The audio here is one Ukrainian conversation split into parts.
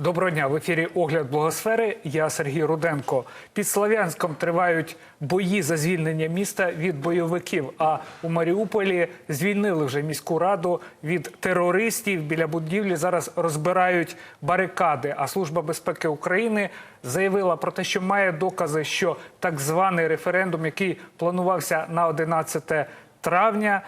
Доброго дня в ефірі Огляд Благосфери. Я Сергій Руденко. Під Слов'янськом тривають бої за звільнення міста від бойовиків. А у Маріуполі звільнили вже міську раду від терористів. Біля будівлі зараз розбирають барикади. А служба безпеки України заявила про те, що має докази, що так званий референдум, який планувався на 11 травня.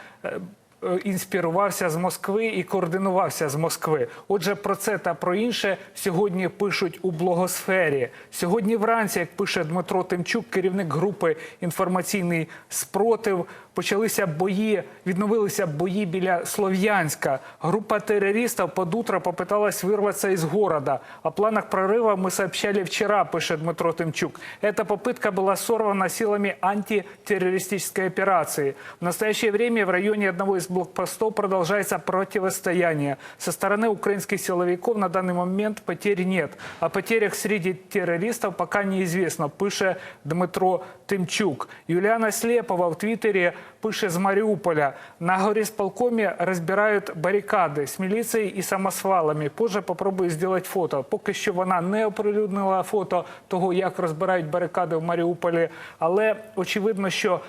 е, е, Інспірувався з Москви і координувався з Москви. Отже, про це та про інше сьогодні пишуть у блогосфері. Сьогодні вранці, як пише Дмитро Тимчук, керівник групи інформаційний спротив, почалися бої, відновилися бої біля Слов'янська. Група терористів под утро попыталась вырваться из города. О планах прорыва мы сообщали вчера, пишет Дмитро Тимчук. Эта попытка была сорвана силами антитеррористической операции. В настоящее время в районе одного из блокпостов продолжается противостояние. Со стороны украинских силовиков на данный момент потерь нет. О потерях среди террористов пока неизвестно, пише Дмитро Тимчук. Юліана Слепова в Твіттері пише з Маріуполя. На горисполкомі розбирають барикади з міліцією і самосвалами. Позже попробую зробити фото. Поки що вона не оприлюднила фото того, як розбирають барикади в Маріуполі, але очевидно, що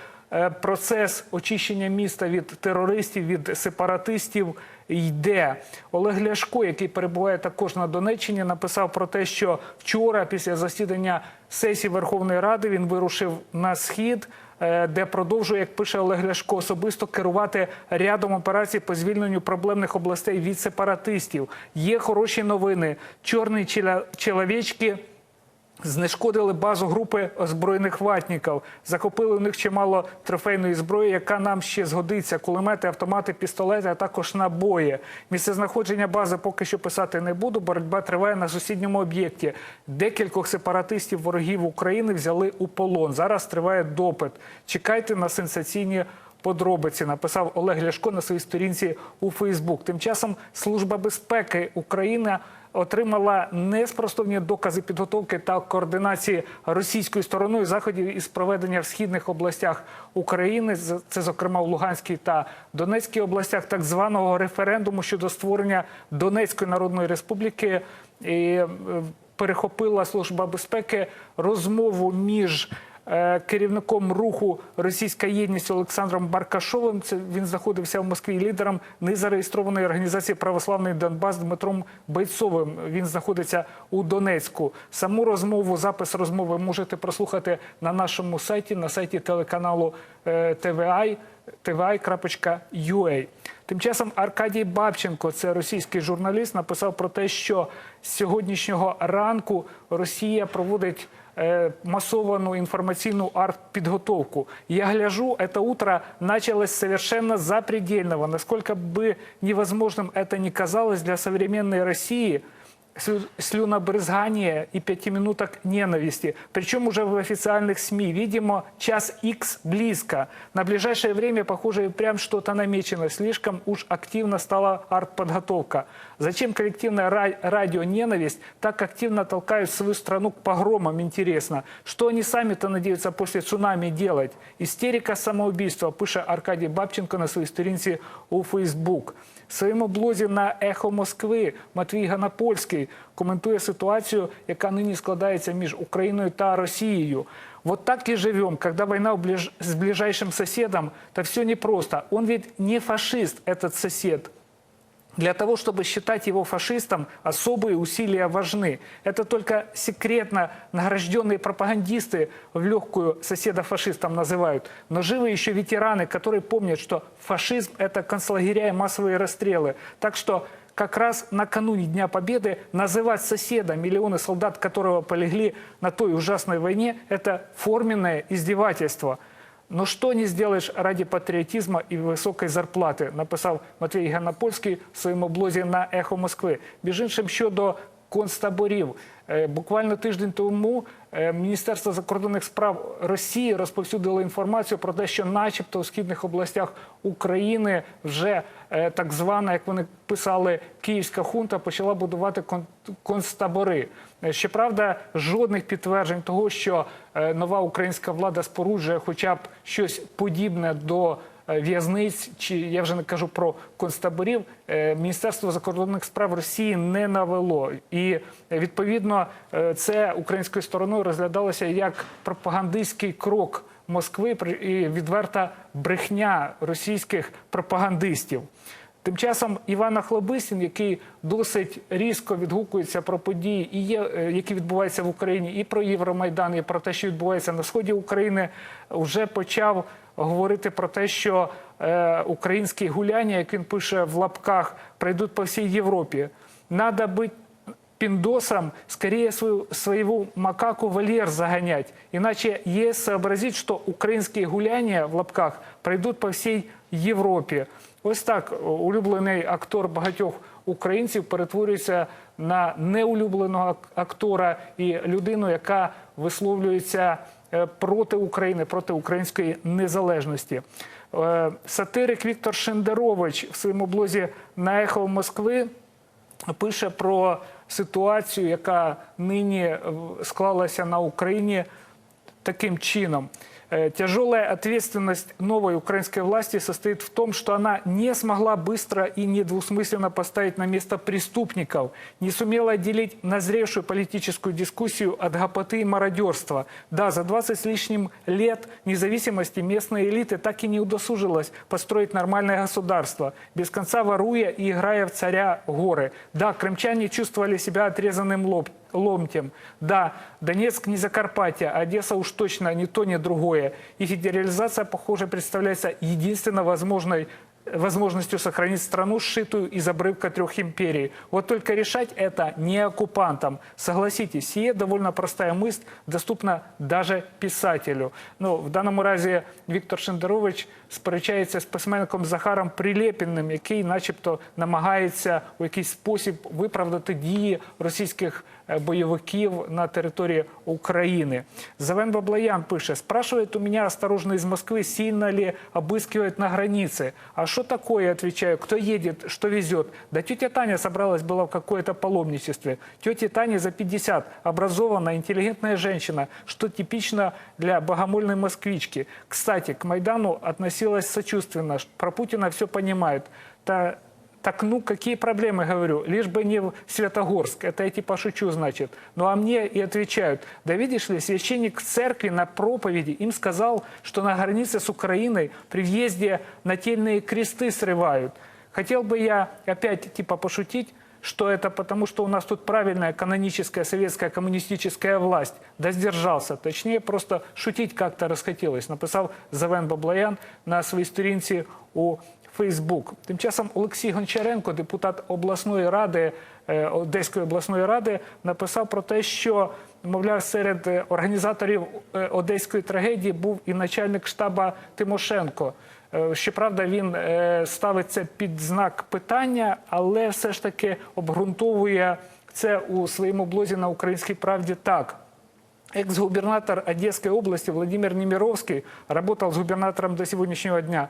процес очищення міста від терористів, від сепаратистів йде. Олег Ляшко, який перебуває також на Донеччині, написав про те, що вчора, після засідання сесії Верховної Ради, він вирушив на схід. е, Де продовжує, як пише Олег Ляшко, особисто керувати рядом операцій по звільненню проблемних областей від сепаратистів. Є хороші новини. Чорні чоловічки Знешкодили базу групи озброєних ватників, захопили у них чимало трофейної зброї, яка нам ще згодиться: кулемети, автомати, пістолети, а також набої. Місце знаходження бази поки що писати не буду. Боротьба триває на сусідньому об'єкті. Декількох сепаратистів ворогів України взяли у полон. Зараз триває допит. Чекайте на сенсаційні подробиці, написав Олег Ляшко на своїй сторінці у Фейсбук. Тим часом Служба безпеки України отримала неспростовні докази підготовки та координації російською стороною заходів із проведення в східних областях України, це зокрема в Луганській та Донецькій областях, так званого референдуму щодо створення Донецької Народної Республіки. І е, перехопила служба безпеки розмову між керівником руху Російська єдність Олександром Баркашовим. Це він знаходився в Москві лідером незареєстрованої організації Православний Донбас Дмитром Бойцовим. Він знаходиться у Донецьку. Саму розмову, запис розмови можете прослухати на нашому сайті, на сайті телеканалу е, TVI tvi.ua. Тим часом Аркадій Бабченко, це російський журналіст, написав про те, що з сьогоднішнього ранку Росія проводить е, массованную информационную арт-подготовку. Я гляжу, это утро началось совершенно запредельного. Насколько бы невозможным это ни казалось для современной России, слю- слюнобрызгание и пяти минуток ненависти. Причем уже в официальных СМИ. Видимо, час X близко. На ближайшее время, похоже, и прям что-то намечено. Слишком уж активно стала арт-подготовка. Зачем коллективная ра- радио-ненависть так активно толкают свою страну к погромам, интересно? Что они сами-то надеются после цунами делать? Истерика самоубийства, пише Аркадій Бабченко на своїй сторінці у Фейсбук. В своєму блозі на Ехо Москви Матвій Ганапольський коментує ситуацію, яка нині складається між Україною та Росією. Вот так и живем, когда война в ближ- с ближайшим соседом, то все непросто. Он ведь не фашист, этот сосед. Для того, чтобы считать его фашистом, особые усилия важны. Это только секретно награжденные пропагандисты в легкую соседа фашистом называют. Но живы еще ветераны, которые помнят, что фашизм – это концлагеря и массовые расстрелы. Так что как раз накануне Дня Победы называть соседа, миллионы солдат которого полегли на той ужасной войне, это форменное издевательство. Но что не сделаешь ради патріотизму і високої зарплати, написав Матвій Ганапольський в своєму блозі на Ехо Москви. Між іншим, щодо концтаборів. Е, Буквально тиждень тому е, Міністерство закордонних справ Росії розповсюдило інформацію про те, що, начебто, у східних областях України вже е, так звана, як вони писали, київська хунта почала будувати кон- концтабори. Щоправда, жодних підтверджень того, що нова українська влада споруджує хоча б щось подібне до в'язниць, чи я вже не кажу про концтаборів, е, Міністерство закордонних справ Росії не навело. І е, відповідно е, це українською стороною розглядалося як пропагандистський крок Москви і відверта брехня російських пропагандистів. Тим часом Івана Хлобисін, який досить різко відгукується про події, і є, е, які відбуваються в Україні, і про Євромайдан, і про те, що відбувається на сході України, вже почав говорити про те, що е, українські гуляння, як він пише в лапках, пройдуть по всій Європі. Надо бути пиндосам скорее свою, своего макаку вольер загонять. Иначе ЕС сообразит, что украинские гуляния в лапках пройдут по всій Європі. Ось так улюблений актор багатьох українців перетворюється на неулюбленого актора і людину, яка висловлюється е, проти України, проти української незалежності. Е, Сатирик Віктор Шендерович в своєму блозі на ехо Москви пише про ситуацію, яка нині е, склалася на Україні таким чином. Э, Тяжелая ответственность новой украинской власти состоит в том, что она не смогла быстро и недвусмысленно поставить на место преступников, не сумела отделить назревшую политическую дискуссию от гопоты и мародерства. Да, за 20 с лишним лет независимости местные элиты так и не удосужилась построить нормальное государство, без конца воруя и играя в царя горы. Да, крымчане чувствовали себя отрезанным лоб, ломтем. Да, Донецк не Закарпатье, а Одесса уж точно ни то, ни другое. И федерализация, похоже, представляется единственно возможной возможностью сохранить страну, сшитую из обрывка трех империй. Вот только решать это не оккупантам. Согласитесь, сие довольно простая мысль, доступна даже писателю. Ну, в даному разі Віктор Шендерович сперечається з письменником Захаром Прилєпіним, який начебто намагається у якийсь спосіб виправдати дії російських е, бойовиків на території України. Завен Баблоян пише, спрашивает у меня осторожно из Москвы, сильно ли обыскивают на границе. А что такое, отвечаю, кто едет, что везет? Да тетя Таня собралась была в какое-то паломничестве. Тете Тане за 50, образованная, интеллигентная женщина, что типично для богомольной москвички. Кстати, к Майдану относилась сочувственно, про Путина все понимает. Та так ну какие проблемы, говорю, лишь бы не в Святогорск, это я типа шучу, значит. Ну а мне и отвечают, да видишь ли, священник в церкви на проповеди им сказал, что на границе с Украиной при въезде нательные кресты срывают. Хотел бы я опять типа пошутить, что это потому, что у нас тут правильная каноническая советская коммунистическая власть. Да сдержался. Точнее, просто шутить как-то расхотелось. Написав Завен Баблоян на своїй сторінці у Фейсбук. Тим часом Олексій Гончаренко, депутат обласної ради е, Одеської обласної ради, написав про те, що мовляв серед е, організаторів е, одеської трагедії був і начальник штаба Тимошенко. Щоправда, він ставить це під знак питання, але все ж таки обґрунтовує це у своєму блозі на українській правді так. Экс-губернатор Одесской области Владимир Немировский работал с губернатором до сегодняшнего дня.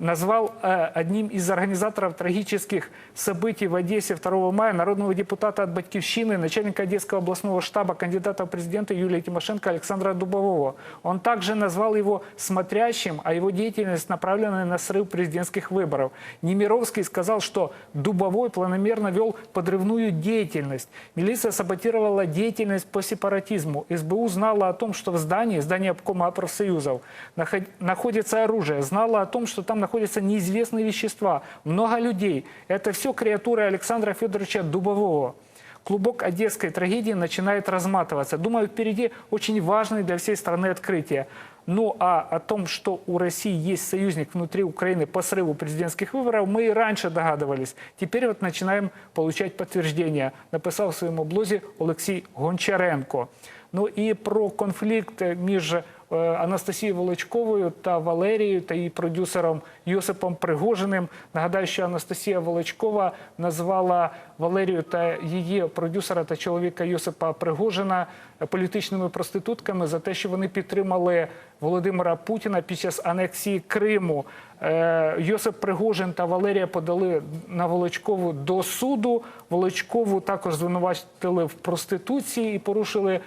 Назвал э, одним из организаторов трагических событий в Одессе 2 мая народного депутата от Батьковщины, начальника Одесского областного штаба, кандидата в президенты Юлии Тимошенко Александра Дубового. Он также назвал его смотрящим, а его деятельность направлена на срыв президентских выборов. Немировский сказал, что Дубовой планомерно вел подрывную деятельность. Милиция саботировала деятельность по сепаратизму. СБУ знала о том, что в здании, здании обкома профсоюзов, наход- находится оружие. Знала о том, что там находятся неизвестные вещества. Много людей. Это все креатуры Александра Федоровича Дубового. Клубок одесской трагедии начинает разматываться. Думаю, впереди очень важное для всей страны открытие. Ну а о том, что у России есть союзник внутри Украины по срыву президентских выборов, мы и раньше догадывались. Теперь вот начинаем получать подтверждения, написал в своєму блозі Олексій Гончаренко. Ну і про конфлікт між е, Анастасією Волочковою та Валерією та її продюсером Йосипом Пригожиним. Нагадаю, що Анастасія Волочкова назвала Валерію та її продюсера та чоловіка Йосипа Пригожина політичними проститутками за те, що вони підтримали Володимира Путіна під час анексії Криму. Е, Йосип Пригожин та Валерія подали на Волочкову до суду. Волочкову також звинуватили в проституції і порушили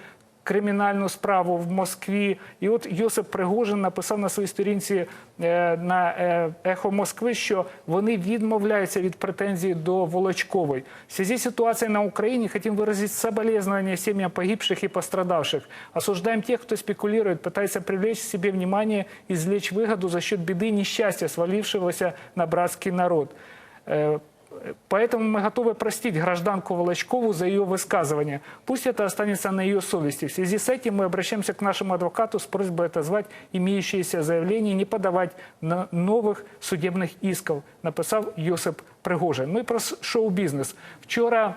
кримінальну справу в Москві. І от Йосип Пригожин написав на своїй сторінці е, на е, Ехо Москви, що вони відмовляються від претензій до Волочковой. В связи с ситуацией на Украине хотим выразить соболезнования семьям погибших и пострадавших. Осуждаем тех, кто спекулирует, пытается привлечь к себе внимание, извлечь выгоду за счет беды и несчастья, свалившегося на братский народ. Э, Поэтому мы готовы простить гражданку Волочкову за ее высказывание. Пусть это останется на ее совести. В связи с этим мы обращаемся к нашему адвокату с просьбой отозвать имеющиеся заявления и не подавать на новых судебных исков, написав Йосип Пригожин. Ну і про шоу-бізнес. Вчора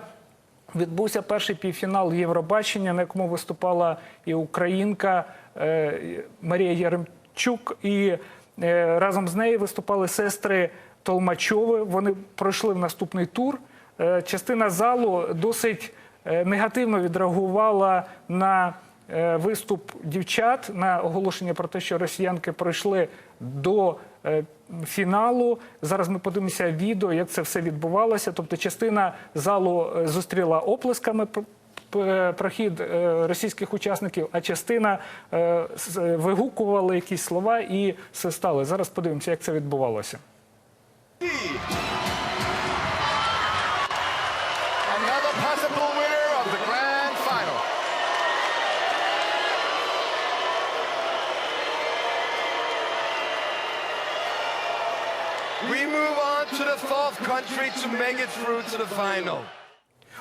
відбувся перший півфінал Євробачення, на якому виступала і українка е, Марія Яремчук, і е, разом з нею виступали сестри Толмачови. Вони пройшли в наступний тур. Е, Частина залу досить е, негативно відреагувала на е, виступ дівчат, на оголошення про те, що росіянки пройшли до фіналу. Зараз ми подивимося відео, як це все відбувалося. Тобто, частина залу зустріла оплесками. Прохід російських учасників, а частина вигукували якісь слова і свистали. Зараз подивимося, як це відбувалося. Another possible winner of the grand final. We move on to the fourth country to make it through to the final.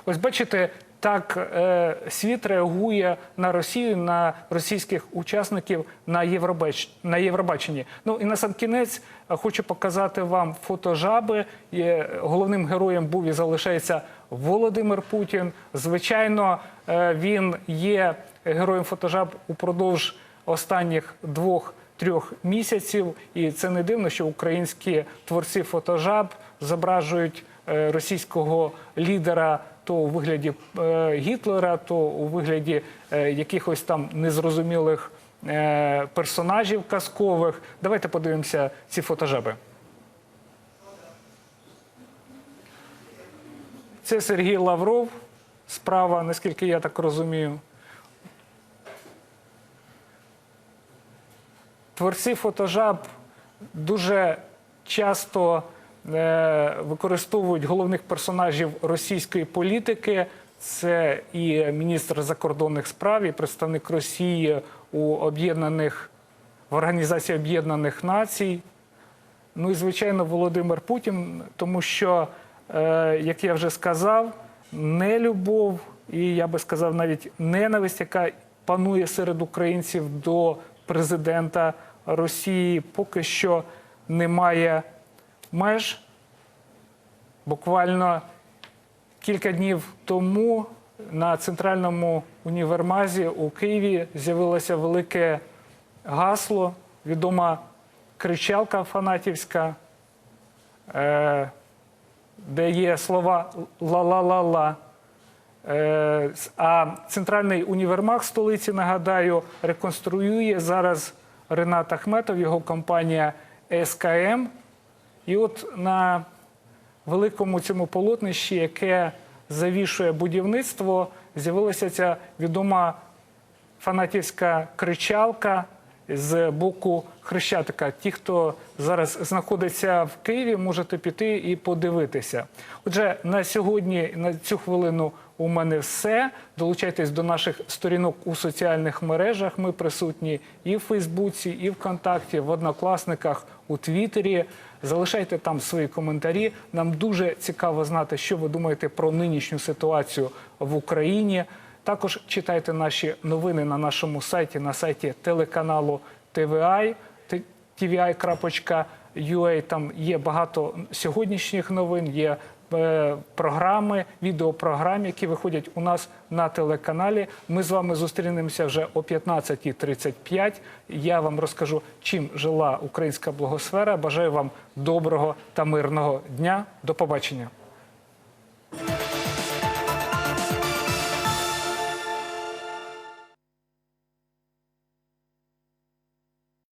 Ось бачите, так е, світ реагує на Росію, на російських учасників на, Євробач... на Євробаченні. Ну і на сам кінець е, хочу показати вам фото жаби. Є, головним героєм був і залишається Володимир Путін. Звичайно, е, він є героєм фотожаб упродовж останніх двох. Трьох місяців, і це не дивно, що українські творці фотожаб зображують е, російського лідера то у вигляді е, Гітлера, то у вигляді е, якихось там незрозумілих е, персонажів казкових. Давайте подивимося ці фотожаби. Це Сергій Лавров. Справа, наскільки я так розумію. Творці фотожаб дуже часто використовують головних персонажів російської політики. Це і міністр закордонних справ, і представник Росії у об'єднаних в Організації Об'єднаних Націй. Ну і звичайно, Володимир Путін, тому що, е, як я вже сказав, нелюбов і я би сказав навіть ненависть, яка панує серед українців до президента Росії, поки що немає меж. Буквально кілька днів тому на центральному універмазі у Києві з'явилося велике гасло, відома кричалка фанатівська, е, де є слова ла-ла-ла-ла. Е, А центральний універмаг столиці, нагадаю, реконструює зараз Ренат Ахметов, його компанія СКМ. І от на великому цьому полотнищі, яке завішує будівництво, з'явилася ця відома фанатівська кричалка з боку Хрещатика. Ті, хто зараз знаходиться в Києві, можете піти і подивитися. Отже, на сьогодні, на цю хвилину, у мене все. Долучайтесь до наших сторінок у соціальних мережах. Ми присутні і в Фейсбуці, і ВКонтакті, в Однокласниках, у Твіттері. Залишайте там свої коментарі. Нам дуже цікаво знати, що ви думаєте про нинішню ситуацію в Україні. Також читайте наші новини на нашому сайті, на сайті телеканалу TVI, tvi.ua. Там є багато сьогоднішніх новин, є програми, відеопрограм, які виходять у нас на телеканалі. Ми з вами зустрінемося вже о 15.35. Я вам розкажу, чим жила українська благосфера. Бажаю вам доброго та мирного дня. До побачення.